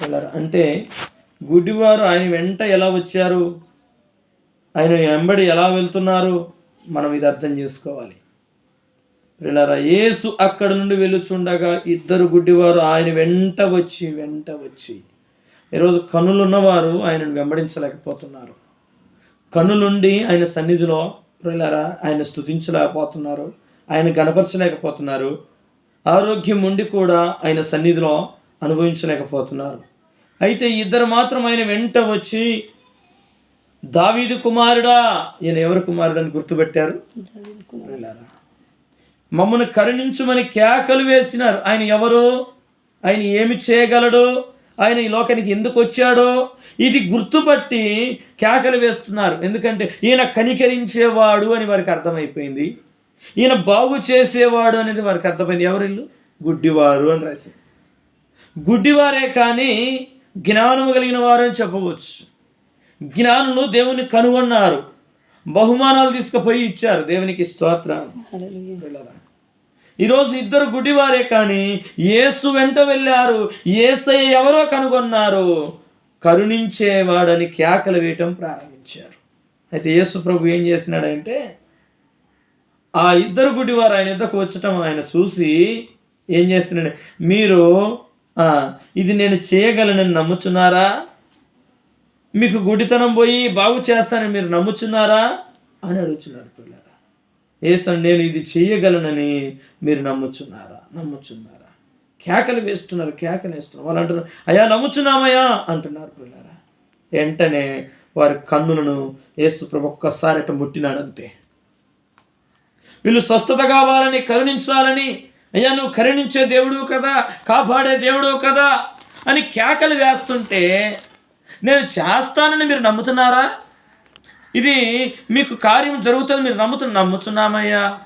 వెళ్ళారు అంటే గుడ్డివారు ఆయన వెంట ఎలా వచ్చారు? ఆయన వెంబడి ఎలా వెళ్తున్నారు? మనం ఇది అర్థం చేసుకోవాలి. పిల్లరా యేసు అక్కడ నుండి వెళ్ళుచుండగా ఇద్దరు గుడ్డివారు ఆయన వెంట వచ్చి వెంట వచ్చి ఈరోజు కనులున్నవారు ఆయనను వెంబడించలేకపోతున్నారు. కన్నులుండి ఆయన సన్నిధిలో పిల్లరా ఆయన స్తుతించలేకపోతున్నారు ఆయన గణపరచలేకపోతున్నారు. ఆరోగ్యం ఉండి కూడా ఆయన సన్నిధిలో అనుభవించలేకపోతున్నారు. అయితే ఇద్దరు మాత్రం ఆయన వెంట వచ్చి దావీదు కుమారుడా ఈయన ఎవరు కుమారుడు అని గుర్తుపెట్టారు? మమ్మల్ని కరుణించుమని కేకలు వేసినారు. ఆయన ఎవరు? ఆయన ఏమి చేయగలడు? ఆయన ఈ లోకానికి ఎందుకు వచ్చాడో? ఇది గుర్తుపట్టి కేకలు వేస్తున్నారు. ఎందుకంటే ఈయన కనికరించేవాడు అని వారికి అర్థమైపోయింది. ఈయన బాగు చేసేవాడు అనేది వారికి అర్థమైంది. ఎవరిల్లు? గుడ్డివారు అని రాసి గుడ్డివారే కానీ జ్ఞానము కలిగిన వారని చెప్పవచ్చు. జ్ఞానులు దేవుని కనుగొన్నారు. బహుమానాలు తీసుకుపోయి ఇచ్చారు దేవునికి స్తోత్రం. ఈరోజు ఇద్దరు గుడ్డివారే కానీ ఏసు వెంట వెళ్ళారు. ఏసయ్య ఎవరో కనుగొన్నారు. కరుణించేవాడని కేకలు వేయటం ప్రారంభించారు. అయితే యేసు ప్రభు ఏం చేసినాడంటే ఆ ఇద్దరు గుడ్డివారు ఆయన యుద్ధకు వచ్చటం ఆయన చూసి ఏం చేస్తున్నాడు మీరు ఇది నేను చేయగలనని నమ్ముచున్నారా? మీకు గుడితనం పోయి బాగు చేస్తానని మీరు నమ్ముచున్నారా? అని అడుగుచున్నారు పిల్లరా ఏసన్ నేను ఇది చేయగలనని మీరు నమ్ముచున్నారా? నమ్ముచున్నారా? కేకలు వేస్తున్నారు కేకలు వేస్తున్నారు. వాళ్ళు అంటున్నారు అయ్యా నమ్ముచున్నామయ్యా అంటున్నారు పిల్లరా వెంటనే వారి కన్నులను ఏసు ప్రభు ఒక్కసారి అట్ట ముట్టినాడంతే. వీళ్ళు స్వస్థత కావాలని కరుణించాలని అయ్యా నువ్వు కరుణించే దేవుడు కదా కాపాడే దేవుడు కదా అని కేకలు వేస్తుంటే నేను చేస్తానని మీరు నమ్ముతున్నారా? ఇది మీకు కార్యం జరుగుతుంది మీరు నమ్ముతు నమ్ముతున్నామయ్యా.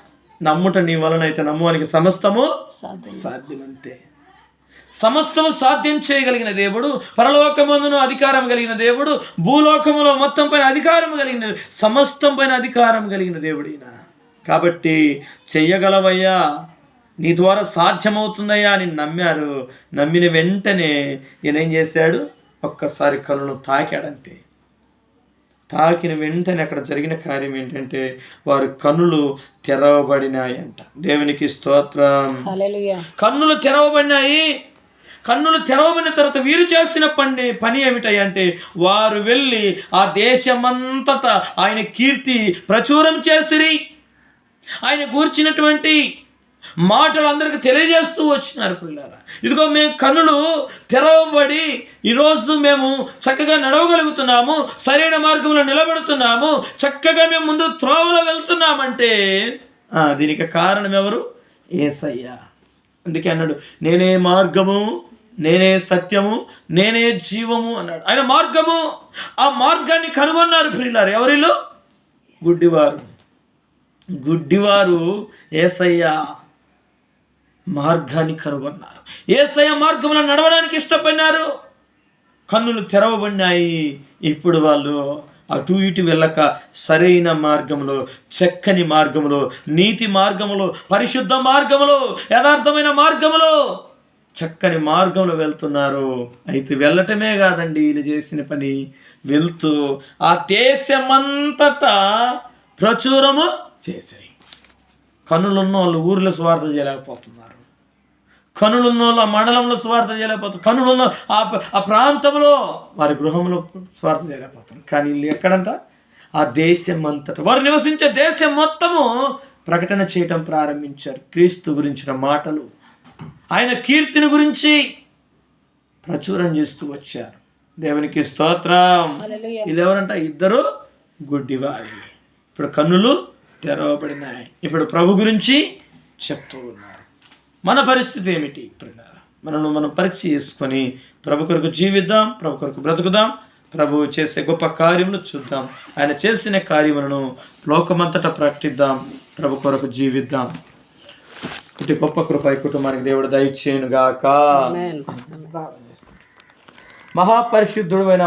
నమ్ముట నీ వలన అయితే నమ్మువానికి సమస్తము సాధ్యమంతే. సమస్తము సాధ్యం చేయగలిగిన దేవుడు పరలోకమందును అధికారం కలిగిన దేవుడు భూలోకములో మొత్తం పైన అధికారం కలిగిన సమస్తం పైన అధికారం కలిగిన దేవుడు ఈయన. కాబట్టి చెయ్యగలవయ్యా. నీ ద్వారా సాధ్యమవుతుందయ్యా అని నమ్మారు. నమ్మిన వెంటనే ఈయన చేశాడు? ఒక్కసారి కనులను తాకాడంతే. తాకిన వెంటనే అక్కడ జరిగిన కార్యం ఏంటంటే వారి కన్నులు తెరవబడినాయంట. దేవునికి స్తోత్రం. కన్నులు తెరవబడినాయి. కన్నులు తెరవబడిన తర్వాత వీరు చేసిన పని పని ఏమిటంటే వారు వెళ్ళి ఆ దేశమంతటా ఆయన కీర్తి ప్రచురం చేసిరి. ఆయన కూర్చున్నటువంటి మాటలు అందరికి తెలియజేస్తూ వచ్చినారు పిల్లరా. ఇదిగో మేము కనులు తెరవబడి ఈరోజు మేము చక్కగా నడవగలుగుతున్నాము సరైన మార్గంలో నిలబడుతున్నాము చక్కగా మేము ముందు త్రోవలో వెళ్తున్నామంటే దీనికి కారణం ఎవరు? ఏసయ్య. అందుకే అన్నాడు నేనే మార్గము నేనే సత్యము నేనే జీవము అన్నాడు. ఆయన మార్గము ఆ మార్గాన్ని కనుగొన్నారు ప్రియులారు ఎవరిలో? గుడ్డివారు. గుడ్డివారు ఏసయ్య. మార్గాన్ని కనుగొన్నారు. ఏసయ మార్గంలో నడవడానికి ఇష్టపడినారు. కన్నులు తెరవబడినాయి. ఇప్పుడు వాళ్ళు అటు ఇటు వెళ్ళక సరైన మార్గంలో చక్కని మార్గంలో నీతి మార్గంలో పరిశుద్ధ మార్గంలో యథార్థమైన మార్గంలో చక్కని మార్గంలో వెళ్తున్నారు. అయితే వెళ్ళటమే కాదండి వీళ్ళు చేసిన పని. వెళ్తూ ఆ దేశమంతటా ప్రచురము చేశాయి కనులున్న వాళ్ళు ఊర్లో స్వార్థ చేయలేకపోతున్నారు. కనులున్న వాళ్ళు ఆ మండలంలో స్వార్థ చేయలేకపోతున్నారు. కనులున్న ఆ ప్రాంతంలో వారి గృహంలో స్వార్థ చేయలేకపోతున్నారు. కానీ వీళ్ళు ఎక్కడంట? ఆ దేశం అంతటా వారు నివసించే దేశం మొత్తము ప్రకటన చేయటం ప్రారంభించారు. క్రీస్తు గురించిన మాటలు. ఆయన కీర్తిని గురించి ప్రచురం చేస్తూ వచ్చారు. దేవునికి స్తోత్రం. ఇది ఎవరంట? ఇద్దరు గుడ్డివారి. ఇప్పుడు కన్నులు తెరవబడినాయి ఇప్పుడు ప్రభు గురించి చెప్తూ ఉన్నారు. మన పరిస్థితి ఏమిటి ప్రియులారా? మనల్ని మనం పరీక్ష చేసుకొని ప్రభు కొరకు జీవిద్దాం ప్రభు కొరకు బ్రతుకుదాం ప్రభు చేసే గొప్ప కార్యములు చూద్దాం ఆయన చేసిన కార్యములను లోకమంతటా ప్రకటిద్దాం ప్రభు కొరకు జీవిద్దాం. ఇటు గొప్ప కృప కుటుంబానికి దేవుడు దయచేయును గాక మహాపరిశుద్ధుడు